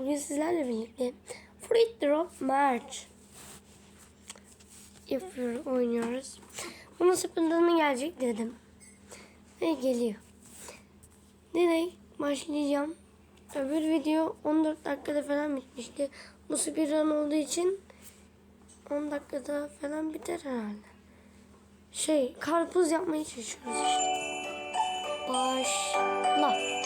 Bugün sizlerle birlikte Fruit Drop March yapıyor, oynuyoruz. Bunun sıfırlarına gelecek dedim. Ve geliyor. Direkt başlayacağım. Öbür video 14 dakikada falan bitmişti. Bu speedrun olduğu için 10 dakikada falan biter herhalde. Şey, karpuz yapmaya çalışıyoruz işte. Başla.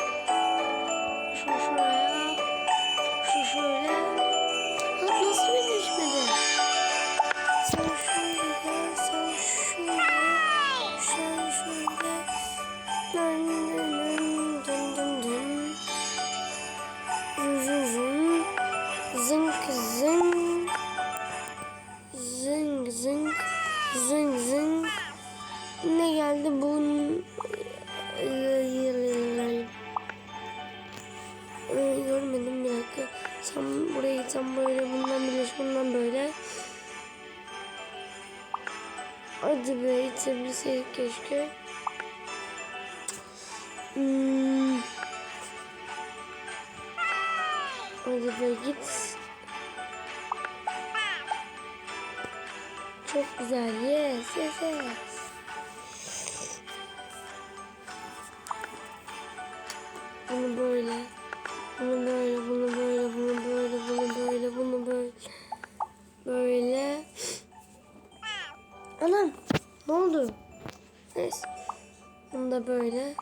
Tam böyle bundan birleş bundan böyle. Hadi be itebilseydik keşke. Hmm. Hadi be git. Çok güzel. Yes, yes, yes. Bunu böyle, bunu böyle, bunu böyle, bunu böyle, bunu böyle. Böyle. Anam ne oldu? Neyse. Bunu da böyle.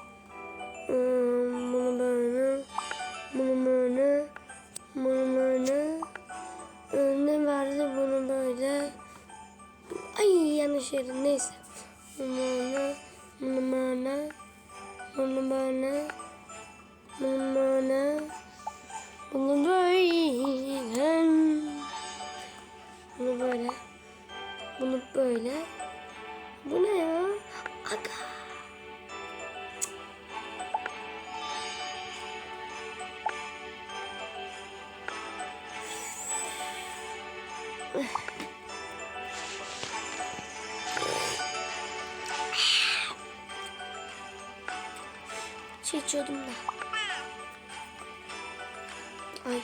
Hmm, Bunu böyle. Bunu böyle. Bunu böyle. Ee, Ne verdi bunu böyle. Ay yanlış yere neyse. Bunu böyle. Şey içiyordum da. Ay.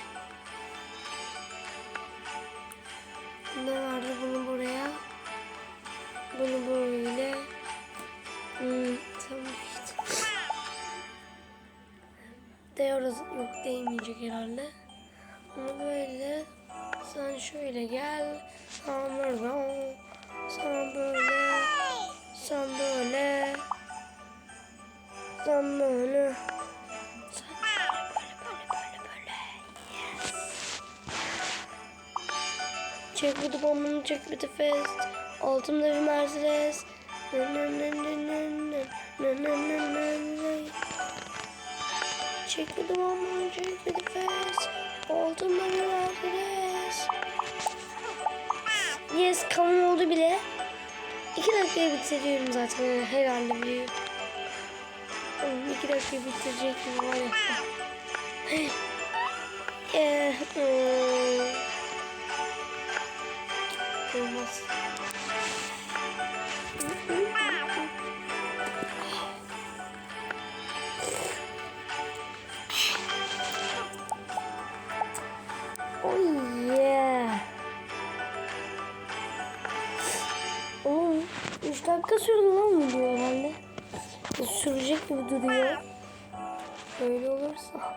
Nı nı nı nı. Nı nı nı nı nı. Check with the woman, check with the fist. Altımda bir Mercedes. Yes, kavun oldu bile. İki dakikaya bitiriyorum zaten herhalde bir. Oğlum iki dakikaya bitirecek gibi var ya. Eh, hmm. Olmaz. Oh yeah. Oğlum 3 dakika sürdü lan video herhalde. Sürecek gibi duruyor. Böyle olursa.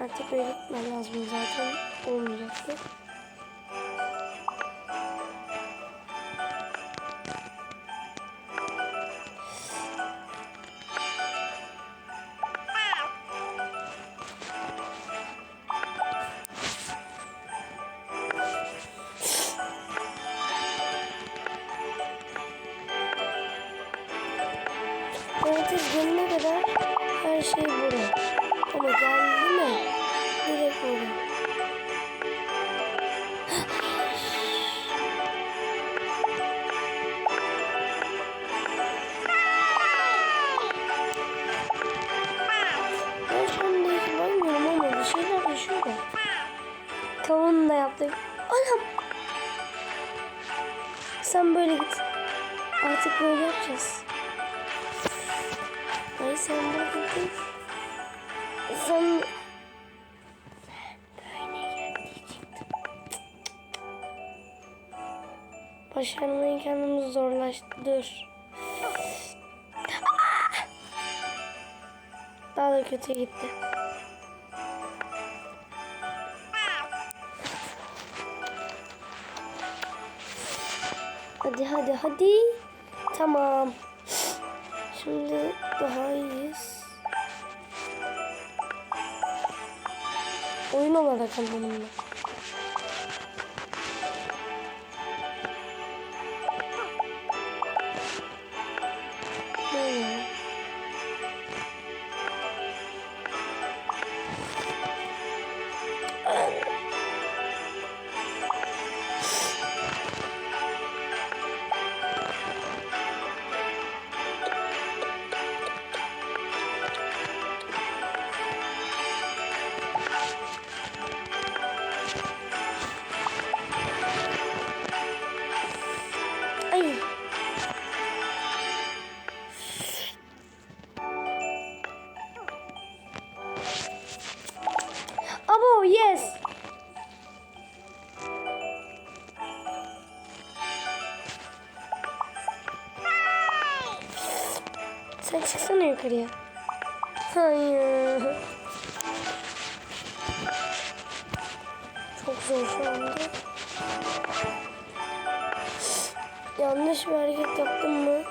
Artık gitmem lazım zaten. Olmayacaktı. Domates gelene kadar her şey burada. Ama geldi mi? Direkt burada. Kavunu da yaptık. Anam! Sen böyle git. Artık böyle yapacağız. Ay sen burada dur. Sen böyle diyecektim. Başarmayı kendimiz zorlaştır. Daha da kötü gitti. Hadi hadi hadi. Tamam. Şimdi daha iyiyiz. Oyun olarak anlamında. Yukarıya. Hayır. Çok zor şu anda. Yanlış bir hareket yaptım mı?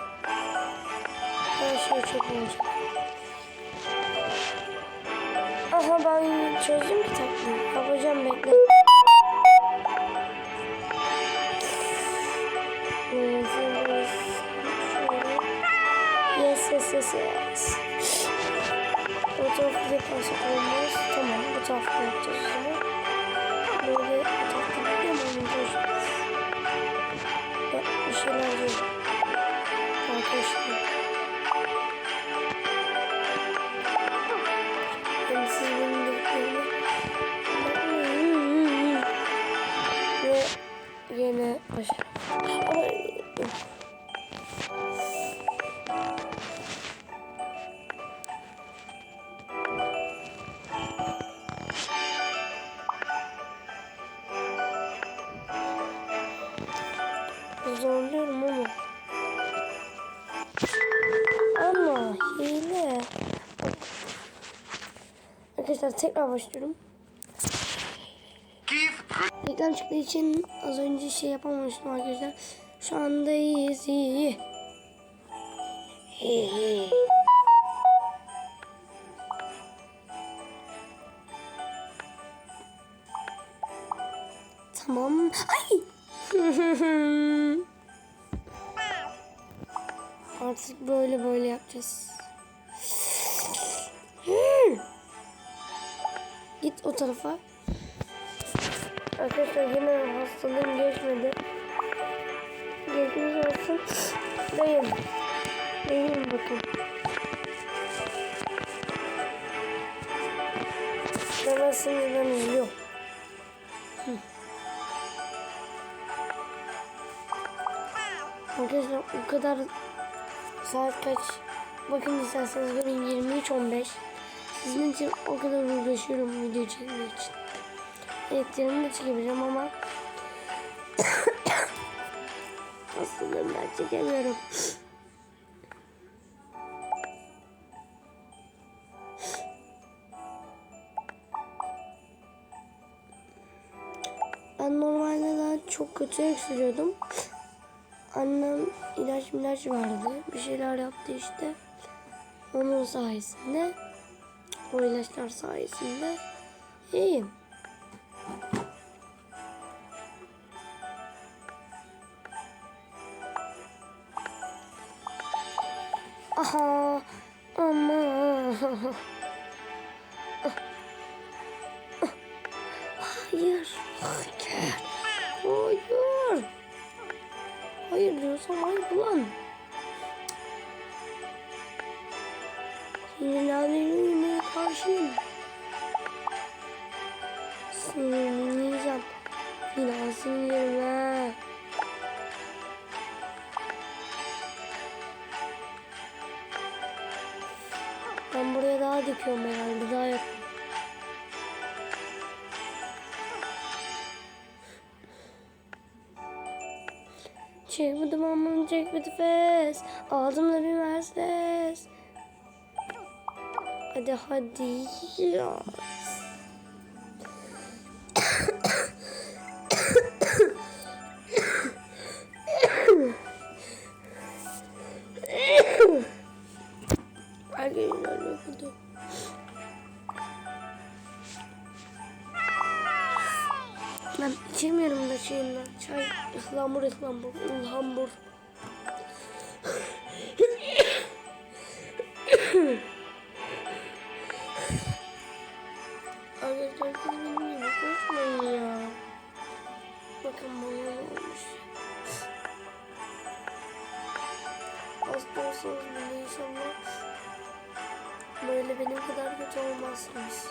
Her şey çok olacak. Aha ben çözdüm ki taktiği. Yapacağım bekle. Karşı olmaz. Tamam bu tarafta yapacağız o. Böyle bu tarafta gidiyor mu? Bir şeyler diyor. Zorluyorum ama. Ama hile. Arkadaşlar tekrar başlıyorum. Reklam çıktığı için az önce şey yapamamıştım arkadaşlar. Şu anda iyiyiz iyi. İyi. iyi. Tamam. Ay! Artık böyle böyle yapacağız. Git o tarafa. Arkadaşlar yine hastalığım geçmedi. Geçmiş olsun. Dayım. Dayım bakın. Demezsiniz ben üzülüyorum. Hı. Arkadaşlar o kadar saat kaç? Bakın isterseniz görün 23.15. Sizin için o kadar uğraşıyorum video çekmek için. Evet yanımda da çekebilirim ama hastalığımdan çekemiyorum. Ben normalde daha çok kötü öksürüyordum. Annem ilaç ilaç verdi. Bir şeyler yaptı işte. Onun sayesinde o ilaçlar sayesinde iyiyim. Aha ama hayır hayır hayır hayır diyorsam hayır ulan sinirlenmeye karşıyım sinirleneceğim finansını yerime Ben buraya daha döküyorum herhalde. Daha yap. Dumanını çek bir nefes. Ağzımda bir Mercedes. Hadi hadi ya. Ben içemiyorum da şeyinden. Çay, ıhlamur, ıhlamur, ıhlamur. Arkadaşlar siz benim gibi konuşmayın ya. Bakın ne olmuş. Hasta olsanız bile inşallah böyle benim kadar kötü olmazsınız.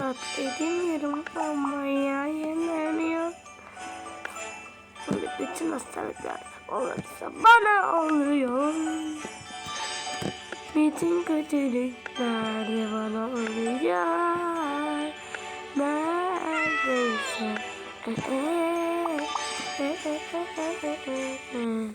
Rahat edemiyorum ama ya yenemiyor. Böyle bütün hastalıklar olursa bana oluyor. Bütün kötülükler de bana oluyor. Neredeyse. Eh, eh, eh, eh, eh, eh, eh, eh. Hmm.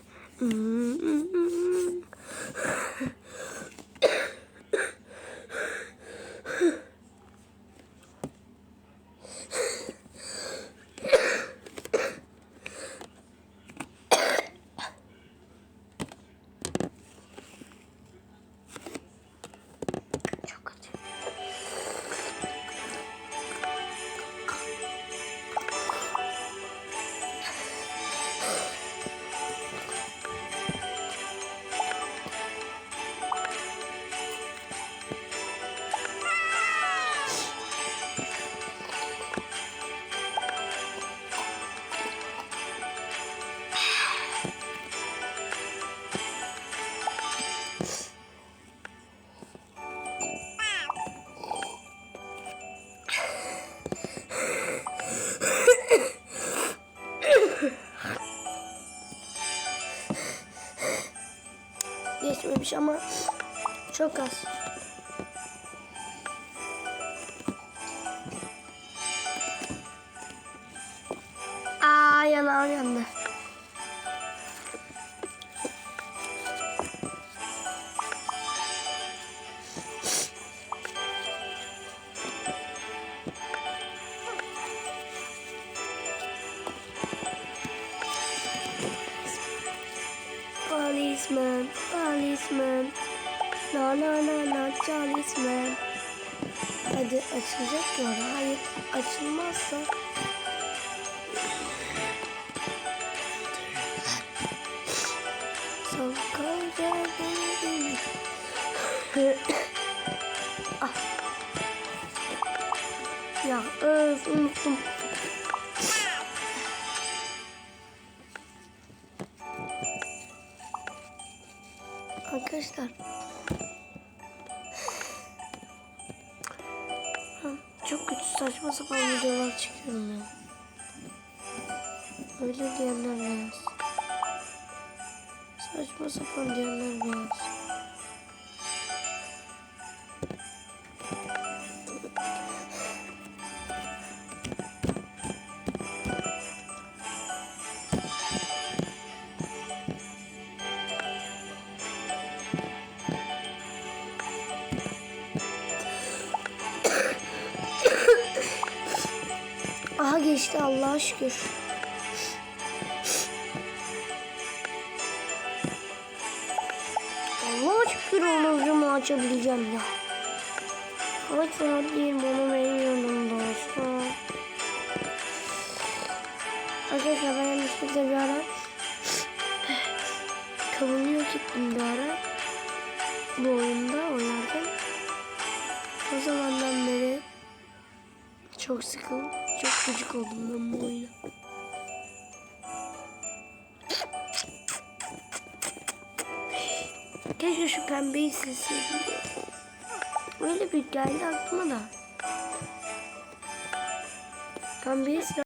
Çok az. Aa yanağım yandı. Policeman, policeman. No, no, no, no, policeman. Hadi açılacak ya. Hayır, açılmazsa. Benim. ah. Ya öf unuttum. Arkadaşlar. Çok kötü saçma sapan videolar çekiyorum ya. Öyle diyenler beyaz. Saçma sapan diyenler beyaz. Geçti Allah'a şükür. Allah'a şükür onurumu açabileceğim ya. Kaç saat değil bunu benim yanımda olsun. Arkadaşlar ben yanlışlıkla bir ara kavunuyor gittim bir ara. Bu oyunda oynarken. O zamandan beri Çok sıkıldım. Çok gıcık oldum ben bu oyuna. Keşke şu pembeyi silseydim. Öyle bir geldi aklıma da. Pembeyi sil-